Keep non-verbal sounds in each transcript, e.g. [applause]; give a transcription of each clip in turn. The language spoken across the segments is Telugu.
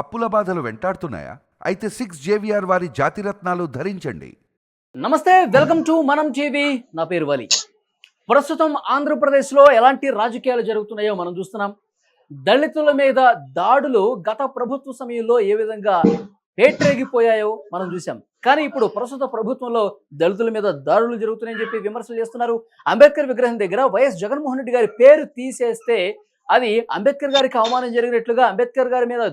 అప్పుల బాధలు వెంటాడుతున్నాయా? అయితే సిక్స్ జేవిఆర్ వారి జాతిరత్నాలు ధరించండి. నమస్తే వెల్కమ్ టు మనం టీవీ నా పేరు వలి. ప్రస్తుతం ఆంధ్రప్రదేశ్లో ఎలాంటి రాజకీయాలు జరుగుతున్నాయో మనం చూస్తున్నాం. దళితుల మీద దాడులు గత ప్రభుత్వ సమయంలో ఏ విధంగా పేట్రేగిపోయాయో మనం చూసాం కానీ ఇప్పుడు ప్రస్తుత ప్రభుత్వంలో దళితుల మీద దాడులు జరుగుతున్నాయని చెప్పి విమర్శలు చేస్తున్నారు. అంబేద్కర్ విగ్రహం దగ్గర వైఎస్ జగన్మోహన్ రెడ్డి గారి పేరు తీసేస్తే అది అంబేద్కర్ గారికి అవమానం జరిగినట్లుగా అంబేద్కర్ గారి మీద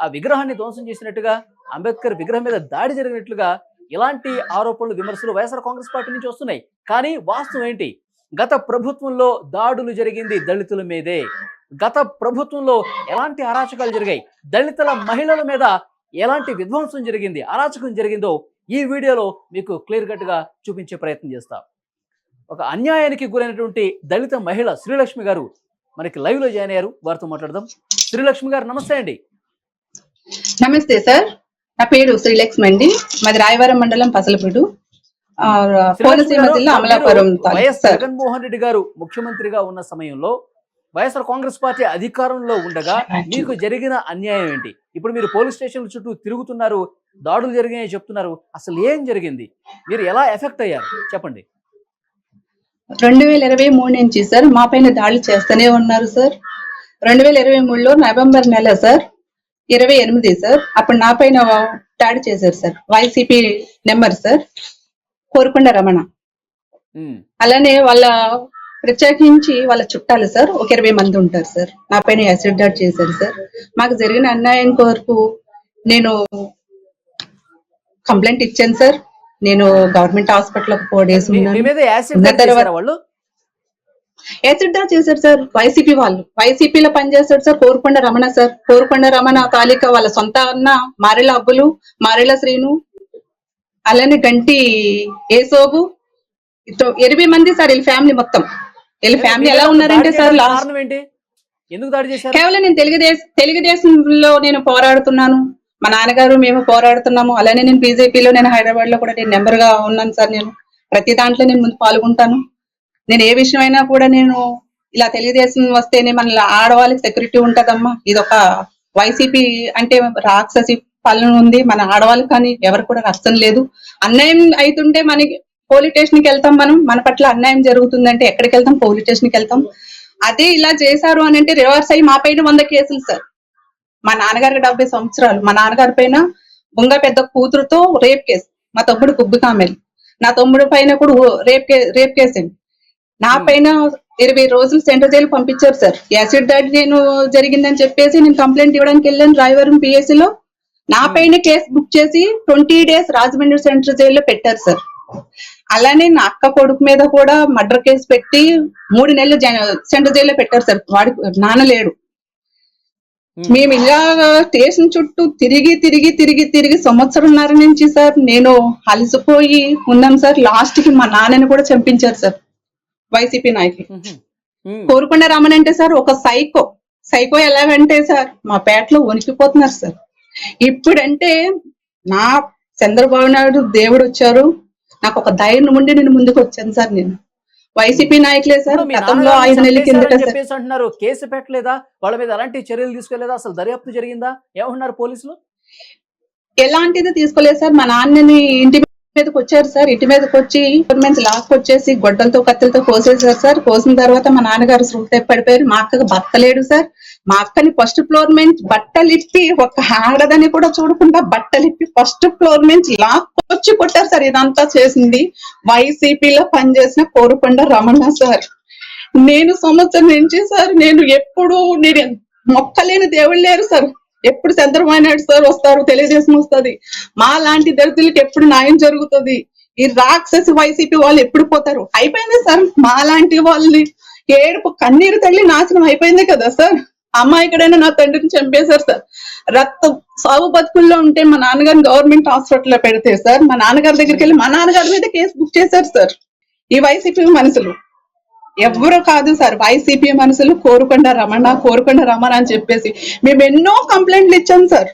ఆ విగ్రహాన్ని ధ్వంసం చేసినట్టుగా అంబేద్కర్ విగ్రహం మీద దాడి జరిగినట్లుగా ఇలాంటి ఆరోపణలు విమర్శలు వైఎస్ఆర్ కాంగ్రెస్ పార్టీ నుంచి వస్తున్నాయి. కానీ వాస్తవం ఏంటి? గత ప్రభుత్వంలో దాడులు జరిగింది దళితుల మీదే. గత ప్రభుత్వంలో ఎలాంటి అరాచకాలు జరిగాయి? దళితుల మహిళల మీద ఎలాంటి విధ్వంసం జరిగింది? అరాచకం జరిగిందో ఈ వీడియోలో మీకు క్లియర్ కట్గా చూపించే ప్రయత్నం చేస్తా. ఒక అన్యాయానికి గురైనటువంటి దళిత మహిళ శ్రీలక్ష్మి గారు మనకి లైవ్లో జాయిన్ అయ్యారు. వారితో మాట్లాడదాం. శ్రీలక్ష్మి గారు నమస్తే అండి. నమస్తే సార్. నా పేరు శ్రీలక్ష్మి అండి మాది రాయవరం మండలం పసలపూడు. కోనసీమ జిల్లా అమలాపురం వైఎస్ జగన్మోహన్ రెడ్డి గారు ముఖ్యమంత్రిగా ఉన్న సమయంలో వైఎస్ఆర్ కాంగ్రెస్ పార్టీ అధికారంలో ఉండగా మీకు జరిగిన అన్యాయం ఏంటి? ఇప్పుడు మీరు పోలీస్ స్టేషన్ చుట్టూ తిరుగుతున్నారు దాడులు జరిగాయని చెప్తున్నారు. అసలు ఏం జరిగింది? మీరు ఎలా ఎఫెక్ట్ అయ్యారు? చెప్పండి. రెండు వేల ఇరవై మూడు నుంచి సార్ మా పైన దాడులు చేస్తూనే ఉన్నారు సార్. రెండు వేల ఇరవై మూడులో నవంబర్ నెల సార్ ఇరవై ఎనిమిది సార్ అప్పుడు నా పైన దాడి చేశారు sir YCP number sir Korukonda Ramana. అలానే వాళ్ళ ప్రత్యేకించి వాళ్ళ చుట్టాలు సార్ ఒక ఇరవై మంది ఉంటారు సార్ నా పైన యాసిడ్ దాడి చేశారు సార్ మాకు జరిగిన అన్యాయం కొరకు నేను కంప్లైంట్ ఇచ్చాను సార్ నేను గవర్నమెంట్ హాస్పిటల్ ఫోర్ డేస్ ఉన్నాను. తర్వాత- చేశారా సార్? వైసీపీ వాళ్ళు. వైసీపీలో పనిచేస్తాడు సార్ కోరుకొండ రమణ సార్. కోరుకొండ రమణ తాలూకా వాళ్ళ సొంత అన్న మారెల అబ్బులు మారెల శ్రీను అలానే గంటి ఏసోబు. ఎనిమిది మంది సార్ వీళ్ళ ఫ్యామిలీ మొత్తం. వీళ్ళ ఫ్యామిలీ ఎలా ఉన్నారంటే సార్ ఎందుకు దాడి చేశారు? కేవలం నేను తెలుగుదేశం తెలుగుదేశంలో నేను పోరాడుతున్నాను. మా నాన్నగారు మేము పోరాడుతున్నాము. అలానే నేను బీజేపీలో నేను హైదరాబాద్లో కూడా నేను నెంబర్గా ఉన్నాను సార్ నేను. ప్రతి దాంట్లో నేను ముందు పాల్గొంటాను. నేను ఏ విషయం అయినా కూడా నేను ఇలా తెలుగుదేశం వస్తేనే మన ఆడవాళ్ళకి సెక్యూరిటీ ఉంటదమ్మా. ఇది ఒక వైసీపీ అంటే రాక్షసి పాలన ఉంది. మన ఆడవాళ్ళకి కానీ ఎవరు కూడా రక్షణ లేదు. అన్యాయం అవుతుంటే మనకి పోలీస్ స్టేషన్కి వెళ్తాం మనం. మన పట్ల అన్యాయం జరుగుతుందంటే ఎక్కడికి వెళ్తాం? పోలీస్ స్టేషన్కి వెళ్తాం. అదే ఇలా చేశారు అని అంటే రివర్స్ అయ్యి మా పైన వంద కేసులు సార్. మా నాన్నగారికి డెబ్బై సంవత్సరాలు. మా నాన్నగారి పైన బొంగ పెద్ద కూతురుతో రేప్ కేసు. మా తమ్ముడు కుబ్బి కామెల్ నా తమ్ముడు పైన కూడా రేప్ కే రేప్ కేసు అండి. నా Hmm. పైన ఇరవై రోజులు సెంట్రల్ జైలు పంపించారు సార్. యాసిడ్ దాడి నేను జరిగిందని చెప్పేసి నేను కంప్లైంట్ ఇవ్వడానికి వెళ్ళాను రాయవరం పిఎస్సి లో. నా Hmm. పైన కేసు బుక్ చేసి ట్వంటీ డేస్ రాజమండ్రి సెంట్రల్ జైల్లో పెట్టారు సార్. అలానే నా అక్క కొడుకు మీద కూడా మర్డర్ కేసు పెట్టి మూడు నెలలు సెంట్రల్ జైల్లో పెట్టారు సార్. వాడి నాన్న లేడు. ఉమ్, మేము ఇలా స్టేషన్ చుట్టూ తిరిగి తిరిగి తిరిగి తిరిగి సంవత్సరంన్నర నుంచి సార్ నేను అలసిపోయి ఉన్నాం సార్. లాస్ట్కి మా నాన్నని కూడా చంపించారు సార్. వైసీపీ నాయకులు. కోరుకొండ రామన్ అంటే సార్ ఒక సైకో. సైకో ఎలాగంటే సార్ మా పేటలో వణికిపోతున్నారు సార్. ఇప్పుడంటే నా చంద్రబాబు నాయుడు దేవుడు వచ్చారు. నాకు ఒక ధైర్యం ఉండి నేను ముందుకు వచ్చాను సార్ నేను. వైసీపీ నాయకులే సార్ గతంలో ఐదు నెలల కిందట అంటున్నారు. కేసు పెట్టలేదా? వాళ్ళ మీద ఎలాంటి చర్యలు తీసుకోలేదా? అసలు దర్యాప్తు జరిగిందా? ఏమన్నారు పోలీసులు? ఎలాంటిది తీసుకోలేదు సార్. మా నాన్నని ఇంటి మీదకి వచ్చారు సార్. ఇంటి మీదకి వచ్చి గవర్నమెంట్ లాక్ వచ్చేసి గొడ్డలతో కత్తులతో కోసేసారు సార్. కోసిన తర్వాత మా నాన్నగారు శృతి పడిపోయారు. మా అక్కకి భర్త లేడు సార్. మా అక్కని ఫస్ట్ ఫ్లోర్ నుంచి బట్టలిప్పి ఒక ఆడదని కూడా చూడకుండా బట్టలిప్పి ఫస్ట్ ఫ్లోర్ నుంచి లాక్ వచ్చి కొట్టారు సార్. ఇదంతా చేసింది వైసీపీలో పనిచేసిన కోరుకొండ రమణ సార్. నేను సంవత్సరం నుంచి సార్ నేను ఎప్పుడు నేను మొక్కలేని దేవుళ్ళు లేరు సార్. ఎప్పుడు చంద్రబాబు నాయుడు సార్ వస్తారు తెలుగుదేశం వస్తుంది. మా లాంటి దళితులకి ఎప్పుడు న్యాయం జరుగుతుంది. ఈ రాక్షస వైసీపీ వాళ్ళు ఎప్పుడు పోతారు? అయిపోయింది సార్? మా లాంటి వాళ్ళని ఏడుపు కన్నీరు తల్లి నాశనం అయిపోయింది కదా సార్? అమ్మాయికడైనా నా తండ్రిని చంపేశారు సార్. రక్తం సాగు బతుకుల్లో ఉంటే మా నాన్నగారిని గవర్నమెంట్ హాస్పిటల్లో పెడితే సార్ మా నాన్నగారి దగ్గరికి వెళ్ళి మా నాన్నగారి మీద కేసు బుక్ చేశారు సార్. ఈ వైసీపీ మనుషులు. ఎవరు కాదు సార్. వైసీపీ మనుషులు కోరుకొండ రమణ కోరుకొండ రమణ అని చెప్పేసి. మేము ఎన్నో కంప్లైంట్లు ఇచ్చాం సార్.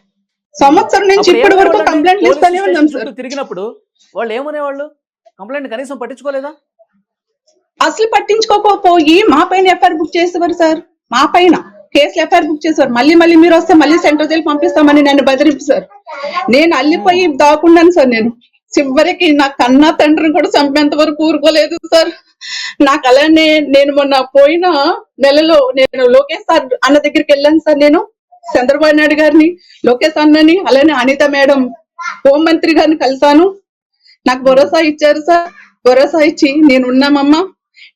సంవత్సరం నుంచి ఇప్పటి వరకు? కంప్లైంట్లు ఇస్తానే ఉన్నాం సార్. తిరిగినప్పుడు వాళ్ళు ఏమనేవాళ్ళు? కంప్లైంట్ కనీసం పట్టించుకోలేదా? అసలు పట్టించుకోకపోయి మా పైన ఎఫ్ఐఆర్ బుక్ చేసేవారు సార్. మా పైన కేసులు ఎఫ్ఐఆర్ బుక్ చేశారు మళ్ళీ మళ్ళీ మీరు వస్తే మళ్ళీ సెంట్రల్ జైలు పంపిస్తామని నన్ను బెదిరించారు నేను అల్లిపోయి దాక్కున్నాను సార్ నేను. చివరికి నా కన్నా తండ్రిని కూడా చంపేంత వరకు ఊరుకోలేదు సార్. నాకు అలానే నేను మొన్న పోయిన నెలలో నేను లోకేష్ సార్ అన్న దగ్గరికి వెళ్ళాను సార్ నేను. చంద్రబాబు నాయుడు గారిని లోకేష్ అన్నని అలానే అనిత మేడం హోంమంత్రి గారిని కలిసాను నాకు భరోసా ఇచ్చారు సార్. భరోసా ఇచ్చి నేను ఉన్నామమ్మా.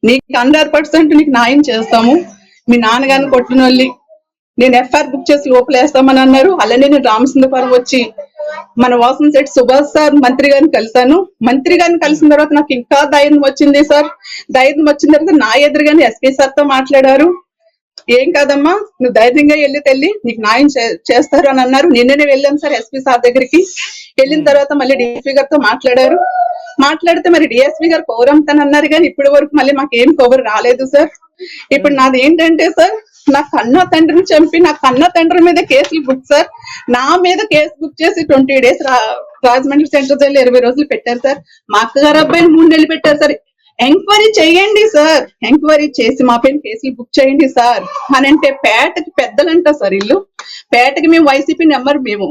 నీకు హండ్రెడ్ పర్సెంట్ నీకు న్యాయం చేస్తాము. మీ నాన్నగారిని కొట్టిన వాళ్ళి నేను ఎఫ్ఐఆర్ బుక్ చేసి లోపలేస్తామని అన్నారు. అలానే నేను రామచంద్రపురం వచ్చి మన వాసన్ సెట్ సుభాష్ సార్ మంత్రి గారిని కలిశాను. మంత్రి గారిని కలిసిన తర్వాత నాకు ఇంకా ధైర్యం వచ్చింది సార్. ధైర్యం వచ్చిన తర్వాత నా ఎదురుగానే ఎస్పీ సార్తో మాట్లాడారు. ఏం కాదమ్మా నువ్వు ధైర్యంగా వెళ్ళి తల్లి నీకు న్యాయం చేస్తారు అని అన్నారు. నిన్ననే వెళ్ళాను సార్ ఎస్పీ సార్ దగ్గరికి. వెళ్ళిన తర్వాత మళ్ళీ డిఎస్పీ గారితో మాట్లాడారు. మాట్లాడితే మరి డిఎస్పీ గారు కౌరంతని అన్నారు కానీ ఇప్పటి వరకు మళ్ళీ మాకు ఏం కవర్ రాలేదు సార్. ఇప్పుడు నాది ఏంటంటే సార్ నా కన్న తండ్రిని చంపి నా కన్న తండ్రి మీద కేసులు బుక్ సార్ నా మీద కేసు బుక్ చేసి twenty days Rajahmundry centre jail ఇరవై రోజులు పెట్టారు సార్ మా అక్కగారు అబ్బాయిని మూడు నెలలు పెట్టారు సార్ ఎంక్వైరీ చేయండి సార్ ఎంక్వైరీ చేసి మా పైన కేసులు బుక్ చేయండి సార్ అని అంటే పేటకి పెద్దలంట సార్ ఇల్లు. పేటకి మేము వైసీపీ నెంబర్ మేము.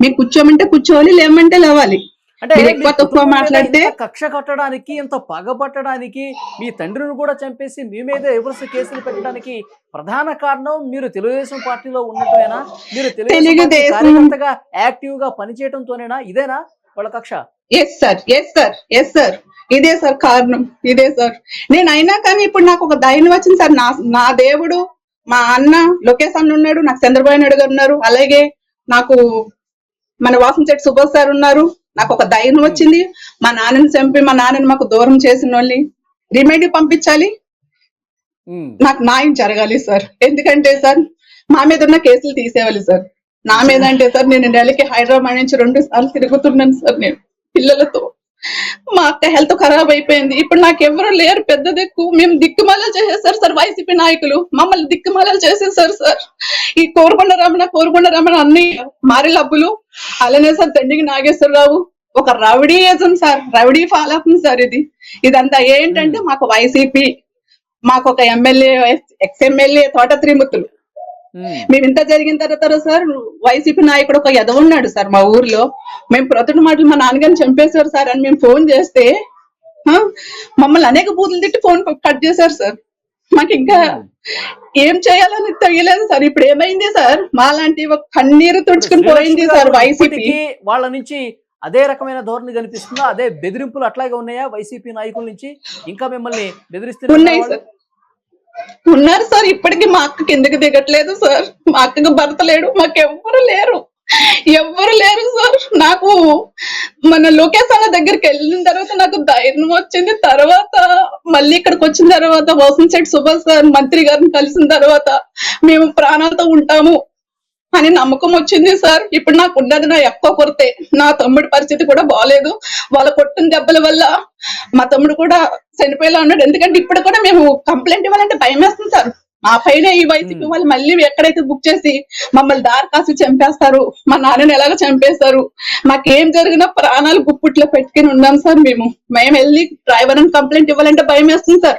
మేము కూర్చోమంటే కూర్చోవాలి లేమంటే లేవాలి. అంటే ఎక్కువ తక్కువ మాట్లాడితే కక్ష కట్టడానికి ఇంత పగ పట్టడానికి మీ తండ్రిని కూడా చంపేసి మీ మీద ఎవరిసి కేసులు పెట్టడానికి ప్రధాన కారణం మీరు తెలుగుదేశం పార్టీలో ఉండటమేనా మీరు తెలుగుదేశం కార్యకర్తగా యాక్టివ్గా పనిచేయడంతోనేనా ఇదేనా వాళ్ళ కక్ష? Yes sir yes sir yes sir ఇదే సార్ కారణం. ఇదే సార్ నేను అయినా కానీ ఇప్పుడు నాకు ఒక ధైర్యం వచ్చింది సార్ నా నా దేవుడు మా అన్న లోకేష్ అన్న ఉన్నాడు నాకు చంద్రబాబు నాయుడు గారు ఉన్నారు. అలాగే నాకు మన వాసన్ చెట్టు సుభాష్ సార్ ఉన్నారు. నాకు ఒక ధైర్యం వచ్చింది. మా నాన్నని చంపి మా నాన్నని మాకు దూరం చేసిన వాళ్ళని రిమైండ్ పంపించాలి. నాకు న్యాయం జరగాలి సార్. ఎందుకంటే సార్ మా మీద ఉన్న కేసులు తీసేవాలి సార్. నా మీద అంటే సార్ నేను నెలకి హైదరాబాద్ నుంచి రెండు సార్లు తిరుగుతున్నాను సార్ నేను పిల్లలతో. మా అక్క హెల్త్ ఖరాబ్ అయిపోయింది. ఇప్పుడు నాకు ఎవరు లేరు పెద్ద దిక్కు మేము దిక్కుమాలలు చేసేసారు సార్ వైసీపీ నాయకులు. మమ్మల్ని దిక్కుమాలలు చేసేసారు సార్. ఈ కోరుకొండ రమణ కోరుకొండ రమణ అన్ని మారి లబ్బులు. అలానే సార్ తండ్రికి నాగేశ్వరరావు. ఒక రౌడీయిజం సార్ రౌడీ ఫాలోప్ సార్ ఇది. ఇదంతా ఏంటంటే మాకు వైసీపీ మాకు ఒక ఎమ్మెల్యే ఎక్స్ ఎమ్మెల్యే తోట త్రిమూర్తులు. మేము. ఇంత జరిగిన తర్వాత సార్ వైసీపీ నాయకుడు ఒక ఎదవ ఉన్నాడు సార్ మా ఊర్లో. మేము ప్రొద్దున మాటలు మా నాన్నగారిని చంపేశారు సార్ అని మేము ఫోన్ చేస్తే మమ్మల్ని అనేక బూతులు తిట్టి ఫోన్ కట్ చేశారు సార్. మాకు ఇంకా ఏం చేయాలని తెలియలేదు సార్. ఇప్పుడు ఏమైంది సార్? మాలాంటి ఒక కన్నీరు తుడుచుకుని పోయింది సార్ వైసీపీ. వాళ్ళ నుంచి అదే రకమైన ధోరణి కనిపిస్తుందా? అదే బెదిరింపులు అట్లాగే ఉన్నాయా వైసీపీ నాయకుల నుంచి? ఇంకా మిమ్మల్ని బెదిరిస్తున్నారు ఉన్నాయి సార్. ఉన్నారు సార్ ఇప్పటికీ మా అక్క కిందకి దిగట్లేదు సార్? మా అక్కకి భర్త లేడు మాకెవ్వరు లేరు. ఎవ్వరు లేరు సార్. నాకు మన లోకేష్ అన్న దగ్గరికి వెళ్ళిన తర్వాత నాకు ధైర్యం వచ్చింది. తర్వాత మళ్ళీ ఇక్కడికి వచ్చిన తర్వాత వసంత్ శెట్టి సుభాష్ సార్ మంత్రి గారిని కలిసిన తర్వాత మేము ప్రాణాలతో ఉంటాము. అని నమ్మకం వచ్చింది సార్. ఇప్పుడు నాకు ఉన్నది నా ఎక్కువ కొరతే. నా తమ్ముడి పరిస్థితి కూడా బాగాలేదు వాళ్ళ కొట్టిన దెబ్బల వల్ల మా తమ్ముడు కూడా చనిపోయేలా ఉన్నాడు. ఎందుకంటే ఇప్పుడు కూడా మేము కంప్లైంట్ ఇవ్వాలంటే భయం వేస్తుంది సార్. మా పైన ఈ వైసీపీ. వాళ్ళు మళ్ళీ ఎక్కడైతే బుక్ చేసి మమ్మల్ని దారి కాసి చంపేస్తారు మా నాన్నని ఎలాగ చంపేస్తారు మాకేం జరిగినా ప్రాణాలు గుప్పుట్లో పెట్టుకుని ఉన్నాం సార్ మేము. మేము వెళ్ళి డ్రైవర్ అని కంప్లైంట్ ఇవ్వాలంటే భయం వేస్తుంది సార్.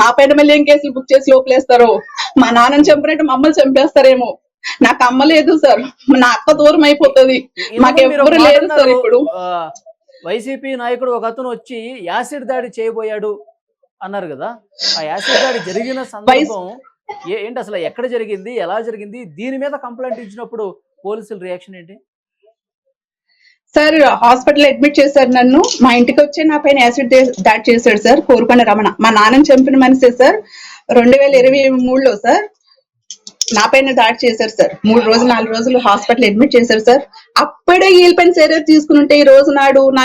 మా పైన మళ్ళీ ఏం కేసులు బుక్ చేసి లోపలేస్తారు? మా నాన్నని చంపినట్టు మమ్మల్ని చంపేస్తారేమో? నాకు అమ్మ లేదు సార్. నా అక్క దూరం అయిపోతుంది. ఇందుకు మాకు మీరు ఎవ్వరు ఒక మాట లేరు సార్ ఇప్పుడు. వైసీపీ నాయకుడు ఒక అతను వచ్చి యాసిడ్ దాడి చేయబోయాడు అన్నారు కదా. ఆ యాసిడ్ దాడి జరిగిన సందర్భం ఏంటి అసలు ఎక్కడ జరిగింది ఎలా జరిగింది? దీని మీద కంప్లైంట్ ఇచ్చినప్పుడు పోలీసుల రియాక్షన్ ఏంటి? సార్ హాస్పిటల్ అడ్మిట్ చేశారు నన్ను. మా ఇంటికి వచ్చి నా పైన యాసిడ్ దాడి చేశాడు సార్ కోరుకొండ రమణ. మా నాన్నని చంపిన మనిషే సార్. రెండు వేల ఇరవై మూడులో సార్. నా పైన దాడి చేశారు సార్ మూడు రోజులు నాలుగు రోజులు హాస్పిటల్ అడ్మిట్ చేశారు సార్ అప్పుడే వీళ్ళ పైన చర్య తీసుకుని ఉంటే ఈ రోజు నాడు నా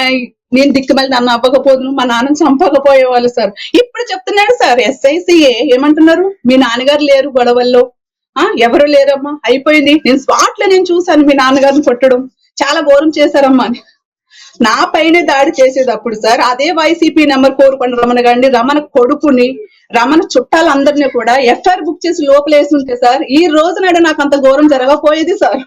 నేను దిక్కుమల్లి నన్ను అవ్వకపోదును మా నాన్నని చంపకపోయేవాళ్ళు సార్ ఇప్పుడు చెప్తున్నాడు సార్ ఎస్ఐసిఏ ఏమంటున్నారు? మీ నాన్నగారు లేరు గొడవల్లో. ఆ ఎవరు లేరమ్మా? అయిపోయింది. నేను స్పాట్లో నేను చూసాను మీ నాన్నగారిని కొట్టడం. చాలా ఘోరం చేశారమ్మా. అని నా పైనే దాడి చేసేటప్పుడు సార్ అదే వైసీపీ నెంబర్ కోరుకొని రమణ గారిని రమణ కొడుకుని రమణ చుట్టాలందరినీ కూడా ఎఫ్ఐఆర్ బుక్ చేసి లోపలేసి ఉంటే సార్ ఈ రోజు నాడు నాకు అంత ఘోరం జరగపోయేది సార్.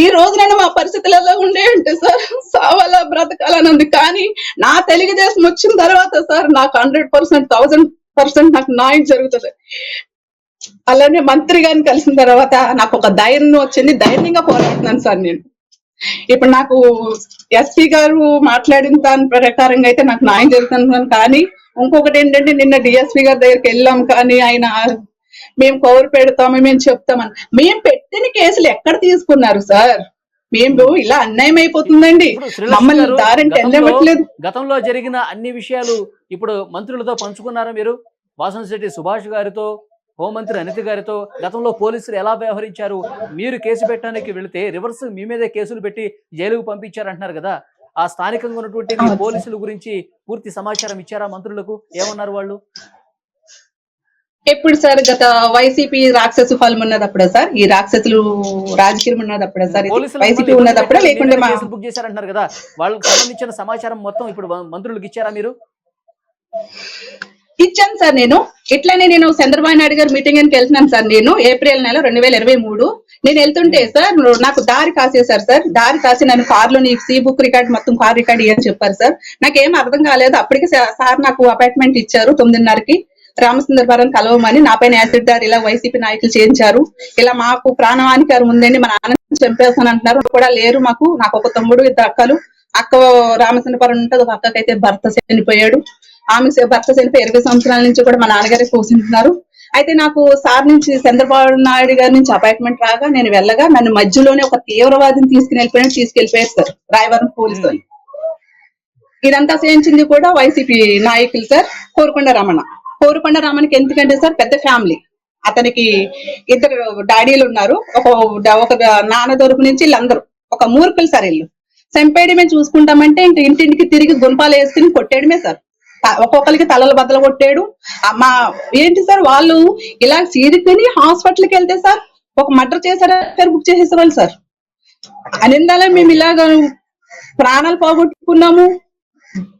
ఈ రోజు నేను మా పరిస్థితులలో ఉండే అంటే సార్ సావాలా బ్రతకాలని ఉంది. కానీ నా తెలుగుదేశం వచ్చిన తర్వాత సార్ నాకు హండ్రెడ్ పర్సెంట్ థౌసండ్ పర్సెంట్ నాకు నాయం జరుగుతుంది. అలానే మంత్రి గారిని కలిసిన తర్వాత నాకు ఒక ధైర్యం వచ్చింది. ధైర్యంగా పోరాడుతున్నాను సార్ నేను. ఇప్పుడు నాకు ఎస్పీ గారు మాట్లాడిన దాని ప్రకారంగా అయితే నాకు న్యాయం జరుగుతున్నాను కానీ ఇంకొకటి ఏంటంటే నిన్న డిఎస్పీ గారి దగ్గరికి వెళ్ళాం కానీ ఆయన మేము కౌరు పెడతాము మేము చెప్తామని. మేము పెట్టిన కేసులు ఎక్కడ తీసుకున్నారు సార్? మేము ఇలా అన్యాయం అయిపోతుందండి. మమ్మల్ని గతంలో- వెళ్ళవట్లేదు గతంలో జరిగిన అన్ని విషయాలు ఇప్పుడు మంత్రులతో పంచుకున్నారా మీరు? వాసనశెట్టి సుభాష్ గారితో హోంమంత్రి అనిత గారితో గతంలో పోలీసులు ఎలా వ్యవహరించారు? మీరు కేసు పెట్టడానికి వెళితే రివర్స్ మీ మీదే కేసులు పెట్టి జైలుకు పంపించారు అంటున్నారు కదా. ఆ స్థానికంగా ఉన్నటువంటి. పోలీసుల గురించి పూర్తి సమాచారం ఇచ్చారా మంత్రులకు? ఏమన్నారు వాళ్ళు? ఎప్పుడు సార్ గత వైసీపీ రాక్షసు ఫలం ఉన్నదప్పుడే సార్? ఈ రాక్షసులు రాజకీయం ఉన్నదప్పుడే సార్? వైసీపీ ఉన్నదప్పుడే? లేకుంటే బుక్ చేశారంటున్నారు కదా? వాళ్ళకి సంబంధించిన సమాచారం మొత్తం ఇప్పుడు మంత్రులకు ఇచ్చారా మీరు? ఇచ్చాను సార్ నేను. ఇట్లానే నేను చంద్రబాబు నాయుడు గారు మీటింగ్ అని వెళ్తున్నాను సార్ నేను ఏప్రిల్ నెల రెండు వేల ఇరవై మూడు. నేను వెళ్తుంటే సార్ నాకు దారి కాసేశారు సార్. దారి కాసి నన్ను కార్లో నీ సీ బుక్ రికార్డ్ మొత్తం కార్ రికార్డ్ ఇవ్వని చెప్పారు సార్. నాకేం అర్థం కాలేదు. అప్పటికి సార్ నాకు అపాయింట్మెంట్ ఇచ్చారు తొమ్మిదిన్నరకి. రామసుందరపురం కలవమని నా పైన యాసిడ్ దారి ఇలా వైసీపీ నాయకులు చేయించారు. ఇలా మాకు ప్రాణహానికరం ఉందండి మా నాన్న చంపేస్తాను అంటున్నారు. కూడా లేరు మాకు. నాకు ఒక తమ్ముడు ఇద్దరు అక్కలు. అక్క రామచంద్రపురం ఉంటుంది ఒక అక్కకైతే భర్త చనిపోయాడు. ఆమె భర్త చనిపోయి ఇరవై సంవత్సరాల నుంచి కూడా మా నాన్నగారే పోషింటున్నారు అయితే నాకు సార్ నుంచి చంద్రబాబు నాయుడు గారి నుంచి అపాయింట్మెంట్ రాగా నేను వెళ్ళగా నన్ను మధ్యలోనే ఒక తీవ్రవాదిని తీసుకుని వెళ్ళిపోయిన తీసుకెళ్ళిపోయారు సార్ రాయవరం పోలీసు ఇదంతా చేయించింది కూడా వైసీపీ నాయకులు సార్ కోరుకొండ రమణ. కోరుకొండ రమణకి ఎందుకంటే సార్ పెద్ద ఫ్యామిలీ. అతనికి ఇద్దరు డాడీలు ఉన్నారు. ఒక ఒక నాన్న తరపు నుంచి వీళ్ళందరూ. ఒక మూర్ఖులు సార్ వీళ్ళు. చంపేయడమే చూసుకుంటామంటే ఇంక ఇంటింటికి తిరిగి గుంపాలు వేసుకుని కొట్టేయడమే సార్. ఒక్కొక్కరికి తలలు బద్దలు కొట్టాడు. మా ఏంటి సార్ వాళ్ళు ఇలా సీరుకుని హాస్పిటల్కి వెళ్తే సార్ ఒక మర్డర్ చేశారా బుక్ చేసేసేవాళ్ళు సార్. అనిందాలే మేము ఇలాగ ప్రాణాలు పోగొట్టుకున్నాము.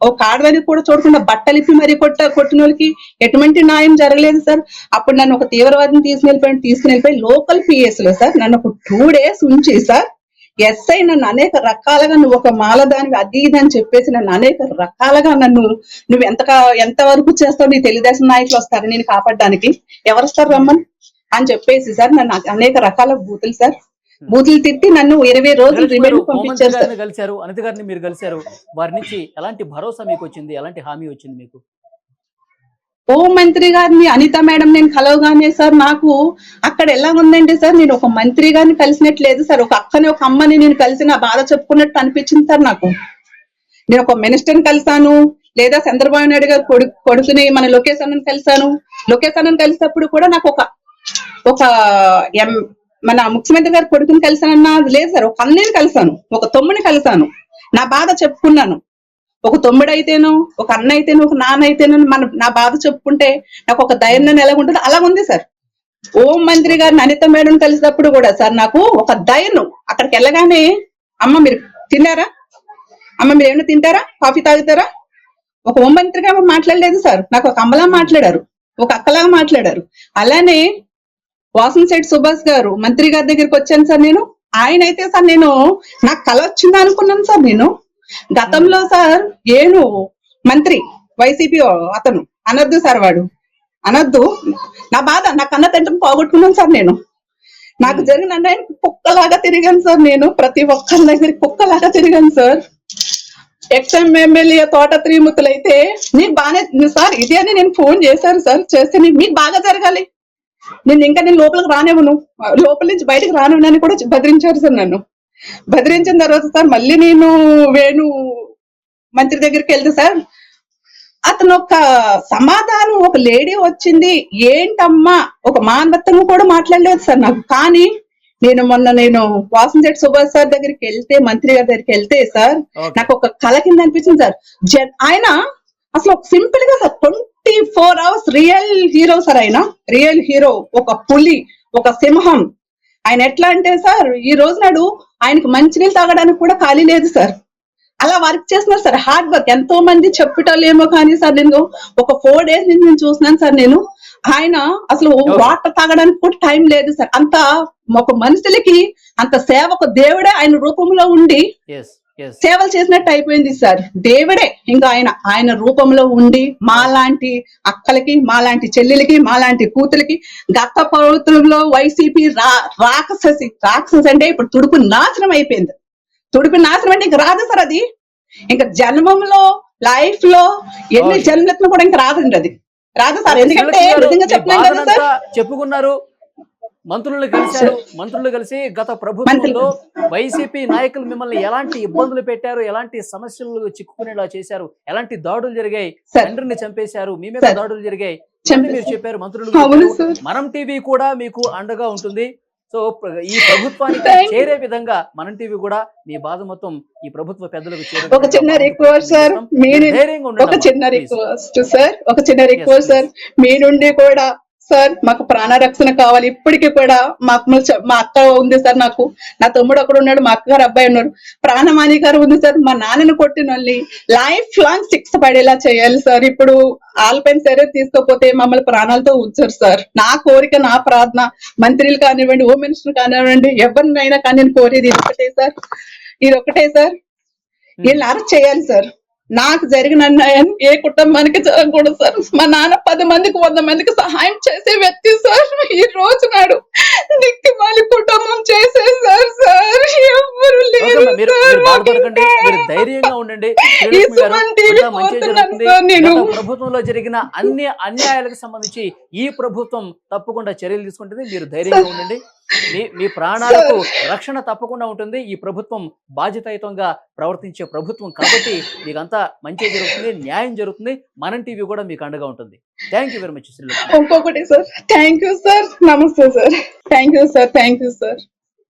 ఒక ఆడదానికి కూడా చూడకుండా బట్టలు ఇప్పి మరీ కొట్ట కొట్టిన వాళ్ళకి ఎటువంటి న్యాయం జరగలేదు సార్. అప్పుడు నన్ను ఒక తీవ్రవాదిని తీసుకుని వెళ్ళిపోయి తీసుకుని వెళ్ళిపోయి లోకల్ పిఎస్లో సార్ నన్ను ఒక టూ డేస్ ఉంచి సార్ ఎస్ఐ నన్ను అనేక రకాలుగా నువ్వు ఒక మాలదానివి అది ఇది అని చెప్పేసి నన్ను అనేక రకాలుగా నన్ను నువ్వు ఎంత ఎంత వరకు చేస్తావు నీ తెలుగుదేశం నాయకులు వస్తారు నేను కాపాడడానికి? ఎవరు వస్తారు రమ్మని? అని చెప్పేసి సార్ నన్ను అనేక రకాల బూతులు సార్. బూతులు తిట్టి నన్ను ఇరవై రోజులు రిమైండ్ పంపించారు కలిశారు అనిత గారిని మీరు కలిశారు వారి నుంచి ఎలాంటి భరోసా మీకు వచ్చింది ఎలాంటి హామీ వచ్చింది మీకు? హోం మంత్రి గారిని అనిత మేడం నేను కలవగానే సార్ నాకు అక్కడ ఎలా ఉందంటే సార్ నేను ఒక మంత్రి గారిని కలిసినట్లేదు సార్. ఒక అక్కని ఒక అమ్మని నేను కలిసి నా బాధ చెప్పుకున్నట్టు అనిపించింది సార్ నాకు. నేను ఒక మినిస్టర్ని కలిసాను లేదా చంద్రబాబు నాయుడు గారు కొడుకు కొడుకుని మన లొకేష్ అన్నని కలిసాను. లొకేష్ అన్నని కలిసినప్పుడు కూడా నాకు ఒక ఒక ఎం మన ముఖ్యమంత్రి గారి కొడుకుని కలిసానన్నా అది లేదు సార్. ఒక అన్నని కలిసాను ఒక తమ్ముని కలిసాను. నా బాధ చెప్పుకున్నాను. ఒక తమ్ముడు ఒక అన్న అయితేనో ఒక నాన్న అయితేనో మన నా బాధ చెప్పుకుంటే నాకు ఒక ధైర్యం ఎలా ఉంటుంది అలా ఉంది సార్. ఓం మంత్రి గారిని అనిత మేడం కలిసినప్పుడు కూడా సార్ నాకు ఒక దయను అక్కడికి వెళ్ళగానే అమ్మ మీరు తిన్నారా? అమ్మ మీరు ఏమైనా తింటారా? కాఫీ తాగుతారా? ఒక ఓం మంత్రిగా మాట్లాడలేదు సార్. నాకు ఒక అమ్మలా మాట్లాడారు. ఒక అక్కలాగా మాట్లాడారు. అలానే వాసన్ శెట్టి సుభాష్ గారు మంత్రి గారి దగ్గరికి వచ్చాను సార్ నేను. ఆయన అయితే సార్ నేను నాకు కల వచ్చిందా అనుకున్నాను సార్ నేను. గతంలో సార్ ఏను మంత్రి వైసీపీ అతను అనొద్దు సార్ వాడు. అనొద్దు నా బాధ నా కన్న తండ్రిని పోగొట్టుకున్నాను సార్ నేను. నాకు జరిగిన అన్యాయానికి కుక్కలాగా తిరిగాను సార్ నేను ప్రతి ఒక్కరి దగ్గరికి కుక్కలాగా తిరిగాను సార్. ఎక్స్ఎం ఎమ్మెల్యే తోట త్రిమూర్తులు అయితే మీకు బాగానే సార్ ఇది అని నేను ఫోన్ చేశాను సార్ చేస్తే మీకు బాగా జరగాలి. నేను ఇంకా నేను లోపలికి రానివ్వను. లోపల నుంచి బయటకు రానివ్వను అని కూడా బెదిరించారు సార్ నన్ను. బెదిరించిన తర్వాత సార్ మళ్ళీ నేను వేణు మంత్రి దగ్గరికి వెళ్తే సార్ అతను ఒక సమాధానం ఒక లేడీ వచ్చింది. ఏంటమ్మా? ఒక మానవత్వం కూడా మాట్లాడలేదు సార్ నాకు. కానీ నేను మొన్న నేను వాసంశెట్టి సుభాష్ సార్ దగ్గరికి వెళ్తే మంత్రి గారి దగ్గరికి వెళ్తే సార్ నాకు ఒక కళ కింద అనిపించింది సార్. జన్ ఆయన అసలు ఒక సింపుల్గా sir twenty four hours real hero sir ఆయన. రియల్ హీరో ఒక పులి ఒక సింహం. ఆయన ఎట్లా అంటే సార్ ఈ రోజు నాడు ఆయనకు మంచినీళ్ళు తాగడానికి కూడా ఖాళీ లేదు సార్. అలా వర్క్ చేస్తున్నారు సార్. Hard work. ఎంతో మంది చెప్పటలేమో కానీ సార్ నేను ఒక ఫోర్ డేస్ నుంచి నేను చూస్తున్నాను సార్ నేను. ఆయన అసలు వాటర్ తాగడానికి కూడా టైం లేదు సార్. అంత ఒక మనుషులకి అంత సేవ ఒక దేవుడే ఆయన రూపంలో ఉండి సేవలు చేసినట్టు అయిపోయింది సార్. దేవుడే ఇంకా ఆయన ఆయన రూపంలో ఉండి మాలాంటి అక్కలకి మాలాంటి చెల్లెలకి మాలాంటి కూతులకి గత ప్రభుత్వంలో వైసీపీ రా రాక్షసి రాక్షసి అంటే ఇప్పుడు తుడుపు నాశనం అయిపోయింది. తుడుపు నాశనం అంటే ఇంక రాదు సార్ అది. ఇంకా జన్మంలో లైఫ్లో ఎన్ని. జన్మలెత్తినా కూడా ఇంకా రాదండి అది. రాదు సార్. ఎందుకంటే చెప్పుకున్నారు. మంత్రులు కలిశారు. మంత్రులు కలిసి గత ప్రభుత్వంలో వైసీపీ నాయకులు మిమ్మల్ని ఎలాంటి ఇబ్బందులు పెట్టారు? ఎలాంటి సమస్యలు చిక్కుకునేలా చేశారు? ఎలాంటి దాడులు జరిగాయి. తండ్రిని చంపేశారు. మీ మీద. దాడులు జరిగాయి. మీరు చెప్పారు. మంత్రులు మనం టీవీ కూడా మీకు అండగా ఉంటుంది. సో ఈ ప్రభుత్వానికి. చేరే విధంగా మనం టీవీ కూడా మీ బాధ మొత్తం ఈ ప్రభుత్వ పెద్దలకు చేరే ఒక చిన్న రిక్వెస్ట్ సార్. ఒక చిన్న. Request sir. ఒక చిన్న రిక్వెస్ట్. సార్. మీ నుండి కూడా సార్ మాకు ప్రాణరక్షణ కావాలి. ఇప్పటికీ కూడా మా అమ్మ మా అక్క ఉంది సార్ నాకు. నా తమ్ముడు అక్కడ ఉన్నాడు మా అక్కగారు అబ్బాయి ఉన్నారు. ప్రాణమాని గారు ఉంది సార్ మా నాన్నని కొట్టిన లైఫ్ లాంగ్ సిక్స్ పడేలా చేయాలి సార్. ఇప్పుడు ఆల్పైన సరే తీసుకోపోతే మమ్మల్ని ప్రాణాలతో ఉంచారు సార్. నా కోరిక నా ప్రార్థన మంత్రులు కానివ్వండి హోమ్ మినిస్టర్ కానివ్వండి ఎవరినైనా కానీ నేను కోరేది ఇది ఒకటే సార్. ఇది ఒకటే సార్. వీళ్ళని అరెస్ట్ చేయాలి సార్. నాకు జరిగిన అన్యాయం ఏ కుటుంబానికి జరగకూడదు సార్. మా నాన్న పది మందికి వంద మందికి సహాయం చేసే వ్యక్తి సార్. ఈ రోజు నాడు దిక్కుమాలి కుటుంబం చేసేసారు సార్ ఎవరు లేరు ధైర్యంగా ఉండండి. ప్రభుత్వంలో జరిగిన అన్ని అన్యాయాలకు సంబంధించి ఈ ప్రభుత్వం తప్పకుండా చర్యలు తీసుకుంటుంది. మీరు ధైర్యంగా [laughs] ఉండండి. మీ మీ ప్రాణాలకు రక్షణ తప్పకుండా ఉంటుంది. ఈ ప్రభుత్వం బాధ్యతాయుతంగా ప్రవర్తించే ప్రభుత్వం కాబట్టి మీకంతా మంచి జరుగుతుంది. న్యాయం జరుగుతుంది. మనం టీవీ కూడా మీకు అండగా ఉంటుంది. థ్యాంక్ యూ వెరీ మచ్ ఇంకొకటి సార్. థ్యాంక్ యూ సార్ నమస్తే sir thank you sir thank you sir